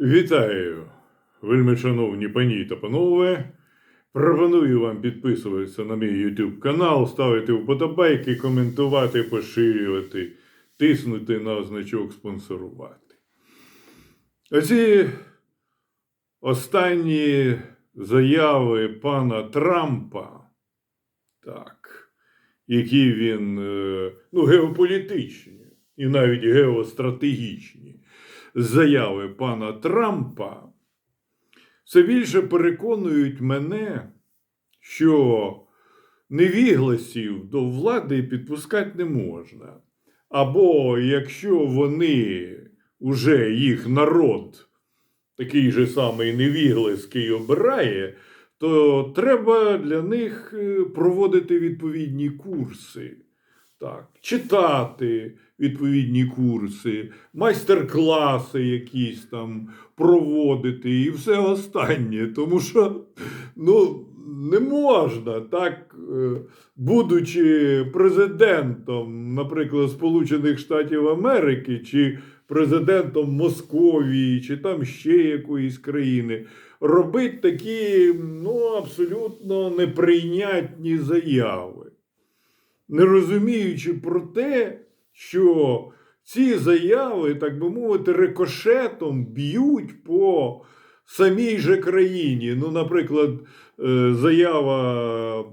Вітаю, вельми шановні пані та панове. Пропоную вам підписуватися на мій YouTube канал, ставити вподобайки, коментувати, поширювати, тиснути на значок спонсорувати. Оці останні заяви пана Трампа, так, які він, е, ну, геополітичні і навіть геостратегічні заяви пана Трампа все більше переконують мене, що невігласів до влади підпускати не можна. Або якщо вони уже їх народ, такий же самий невігласький обирає, то треба для них е, проводити відповідні курси. Так, читати відповідні курси, майстер-класи якісь там проводити і все останнє. Тому що ну, не можна так, е, будучи президентом, наприклад, Сполучених Штатів Америки, чи президентом Московії, чи там ще якоїсь країни, робити такі ну, абсолютно неприйнятні заяви не розуміючи про те, що ці заяви, так би мовити, рикошетом б'ють по самій же країні. Ну, наприклад, е, заява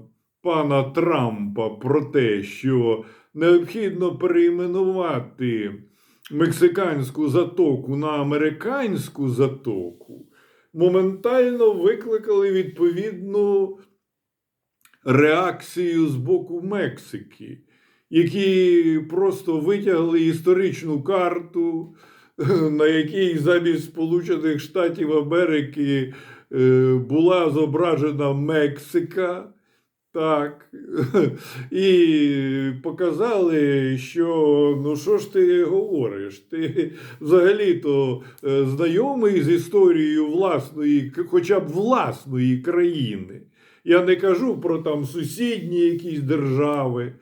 пана Трампа про те, що необхідно перейменувати мексиканську затоку на американську затоку, моментально викликали відповідну реакцію з боку Мексики, які просто витягли історичну карту, на якій замість Сполучених Штатів Америки е, була зображена Мексика. Так, і показали, що ну що ж ти говориш? Ти взагалі-то е, знайомий з історією власної, хоча б власної країни. Я не кажу про там сусідні якісь держави.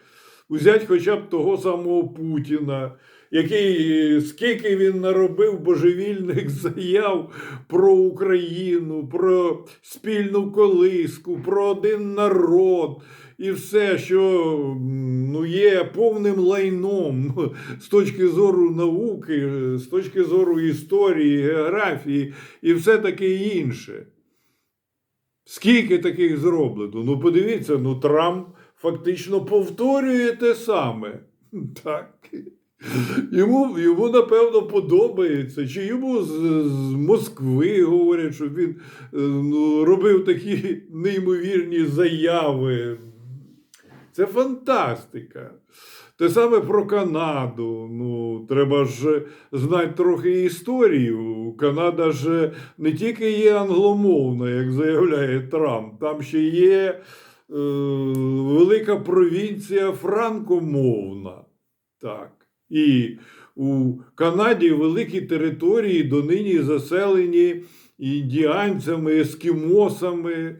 Узять хоча б того самого Путіна, який скільки він наробив божевільних заяв про Україну, про спільну колиску, про один народ. І все, що ну, є повним лайном з точки зору науки, з точки зору історії, географії і все таке інше. Скільки таких зроблено? Ну, подивіться, ну Трамп фактично повторює те саме. Так. Йому, йому напевно, подобається. Чи йому з, з Москви говорять, що він е, ну, робив такі неймовірні заяви. Це фантастика. Те саме про Канаду. Ну, треба ж знати трохи історію. Канада ж не тільки є англомовна, як заявляє Трамп, там ще є е, велика провінція франкомовна. Так. І у Канаді великі території донині заселені індіанцями, ескімосами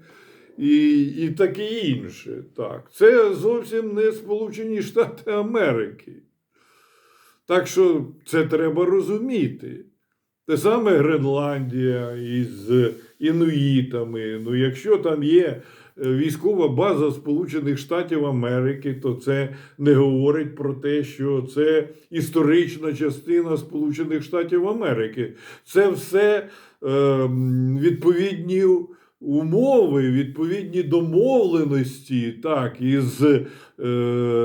і і таке інше. Так. Це зовсім не Сполучені Штати Америки. Так що це треба розуміти. Те саме Гренландія із інуїтами. Ну, якщо там є е, військова база Сполучених Штатів Америки, то це не говорить про те, що це історична частина Сполучених Штатів Америки. Це все е, відповідні умови, відповідні домовленості так, із е,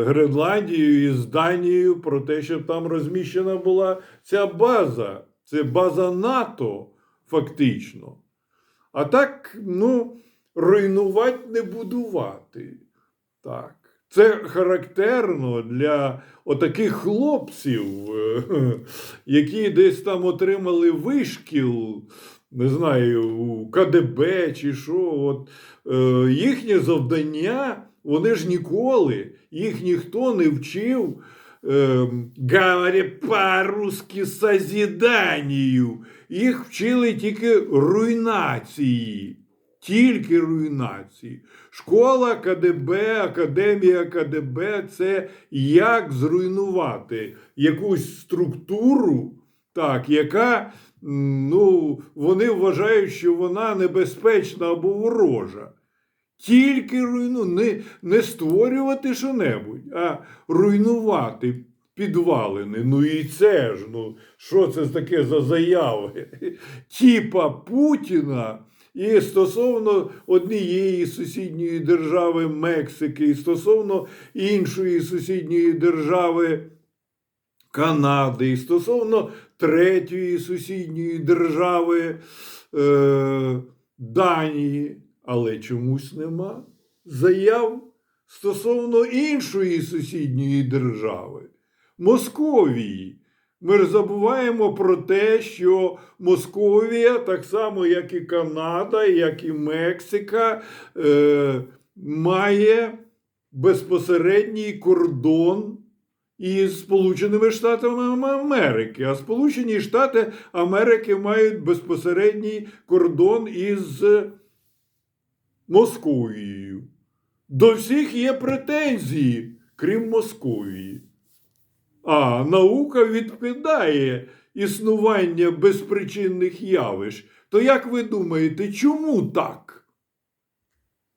Гренландією, із Данією про те, щоб там розміщена була ця база. Це база НАТО, фактично. А так, ну, руйнувати не будувати. Так. Це характерно для отаких хлопців, е, які десь там отримали вишкіл, не знаю, у КДБ чи що. От, е, Їхнє завдання, вони ж ніколи, їх ніхто не вчив. Ем, говоря по-русски созіданню. Їх вчили тільки руйнації. Тільки руйнації. Школа КДБ, Академія КДБ це як зруйнувати якусь структуру, так, яка, ну, вони вважають, що вона небезпечна або ворожа. Тільки руйну, не, не створювати що-небудь, а руйнувати підвалини. Ну і це ж, ну, що це таке за заяви? Тіпа Путіна і стосовно однієї сусідньої держави Мексики, і стосовно іншої сусідньої держави Канади, і стосовно третьої сусідньої держави е, Данії, але чомусь нема заяв стосовно іншої сусідньої держави Московії. Ми ж забуваємо про те, що Московія, так само як і Канада, як і Мексика, е, має безпосередній кордон із Сполученими Штатами Америки. А Сполучені Штати Америки мають безпосередній кордон із Московією. До всіх є претензії, крім Московії. А наука відкидає існування безпричинних явищ. То як ви думаєте, чому так?